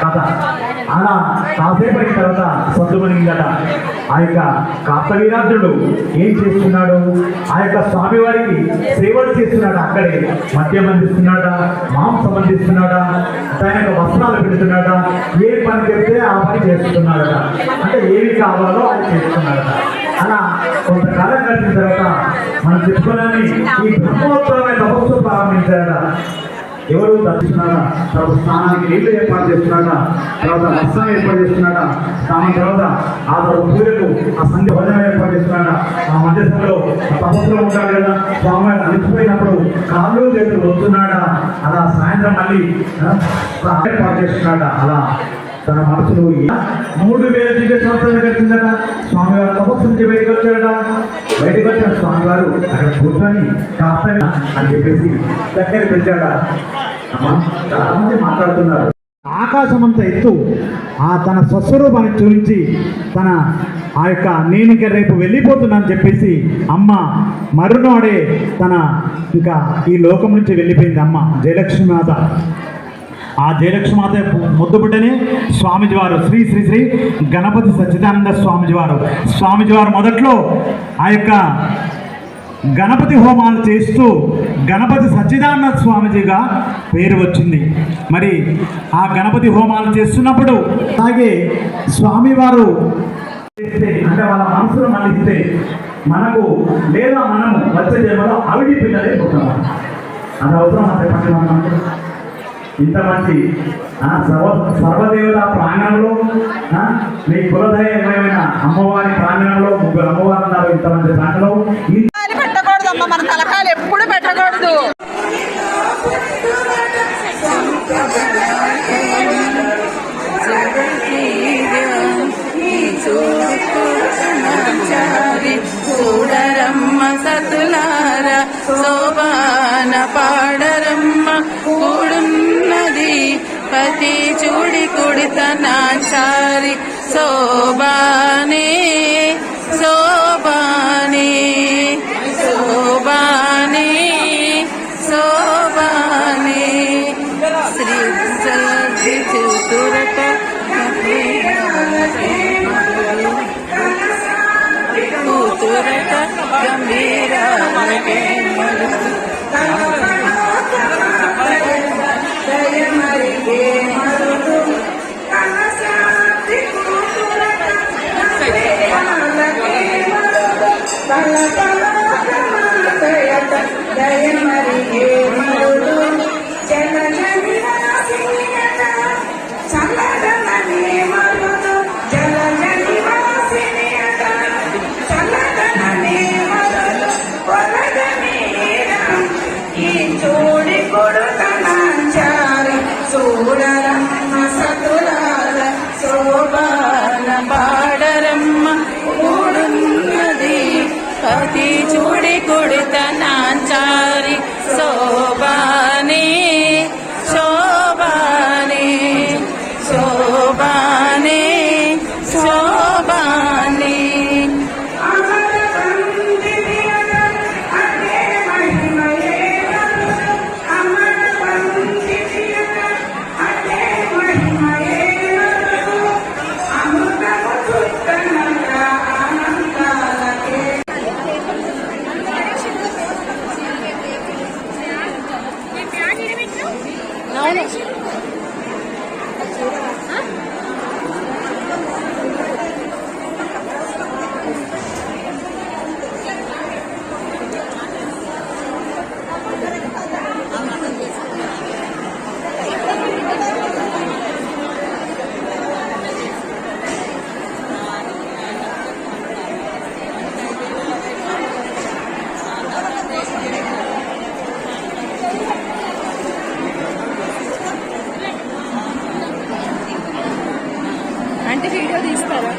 కథ అలా కాసేపు అయిన తర్వాత సొంతమనిందట ఆ యొక్క కాపవీరాజుడు ఏం చేస్తున్నాడు ఆ యొక్క స్వామివారికి సేవలు చేస్తున్నాడు అక్కడే మద్యం అందిస్తున్నాడా మాంసం అందిస్తున్నాడా తన యొక్క వస్త్రాలు పెడుతున్నాడా ఏ పని చెప్తే ఆ పని చేస్తున్నాడట అంటే ఏమి కావాలో అది చేస్తున్నాడట అలా కొంతకాలం గడిచిన తర్వాత మనం చెప్పుకోవాలని ఈ బ్రహ్మోత్సవమైన తపస్సు ప్రారంభించాడట. ఎవరు దర్శిస్తున్నాడా తర్వాత స్నానానికి నీళ్ళు ఏర్పాటు చేస్తున్నాడా? తర్వాత వస్త్రం ఏర్పాటు చేస్తున్నాడా? దాని తర్వాత ఆ తర్వాత పూజకు ఆ సంధ్య భోజనం ఏర్పాటు చేస్తున్నాడా? ఆ మధ్యస్థలో సభలో తపస్సులో ఉంటాడు కదా స్వామి అలిసిపోయినప్పుడు కాళ్ళు చేతులు వస్తున్నాడా అలా సాయంత్రం మళ్ళీ ఏర్పాటు చేస్తున్నాడా? అలా తన మనసులో మూడు వేల దివ్య సంవత్సరాలు గడిచిందట. స్వామివారు తపస్సు నుంచి బయటకు వచ్చిన స్వామి వచ్చిన అక్కడ కూర్చొని కాస్త అని చెప్పేసి దగ్గర పిలిచాడా. అమ్మా, చాలా మంది మాట్లాడుతున్నారు. ఆకాశమంత ఎత్తు. ఆ తన స్వస్వరూపాన్ని చూపించి తన ఆ యొక్క నేను ఇంకా రేపు వెళ్ళిపోతున్నాను చెప్పేసి అమ్మ మరునాడే తన ఇంకా ఈ లోకం నుంచి వెళ్ళిపోయింది అమ్మ జయలక్ష్మి మాత ఆ జయలక్ష్మాత ముద్దుబిడ్డనే స్వామిజీ వారు శ్రీ శ్రీ శ్రీ గణపతి సచ్చిదానంద స్వామిజీ వారు స్వామిజీ వారు మొదట్లో ఆ యొక్క గణపతి హోమాలు చేస్తూ గణపతి సచ్చిదానంద స్వామిజీగా పేరు వచ్చింది. మరి ఆ గణపతి హోమాలు చేస్తున్నప్పుడు అలాగే స్వామివారు చేస్తే అంటే వాళ్ళ మనసును మళ్ళిస్తే మనకు లేదా మనము వచ్చే జన్మలో అవిడి పిల్లలే పుట్టాము అది అవసరం అంతే ఇంత మంచి సర్వ సర్వదేవత ప్రాంగణంలో మీ కులదైవమైన అమ్మవారి ప్రాంగణంలో ముగ్గురు అమ్మవారు ఉన్నారు ఇంత మంచి ప్రాంగణంలో మన తలకాయలు ఎప్పుడు കൂടി കുടിത്ത നാൻ സാരി സോബാനേ സോബാനേ സോബാനേ സോബാനേ ശ്രീ ചലിച്ചു തുറട്ട തുറട്ട ഗംഭീര పాడరమ్మ కూడున్నది పతి చూడి కొడుతనా అంటే వీడియో తీస్తారా?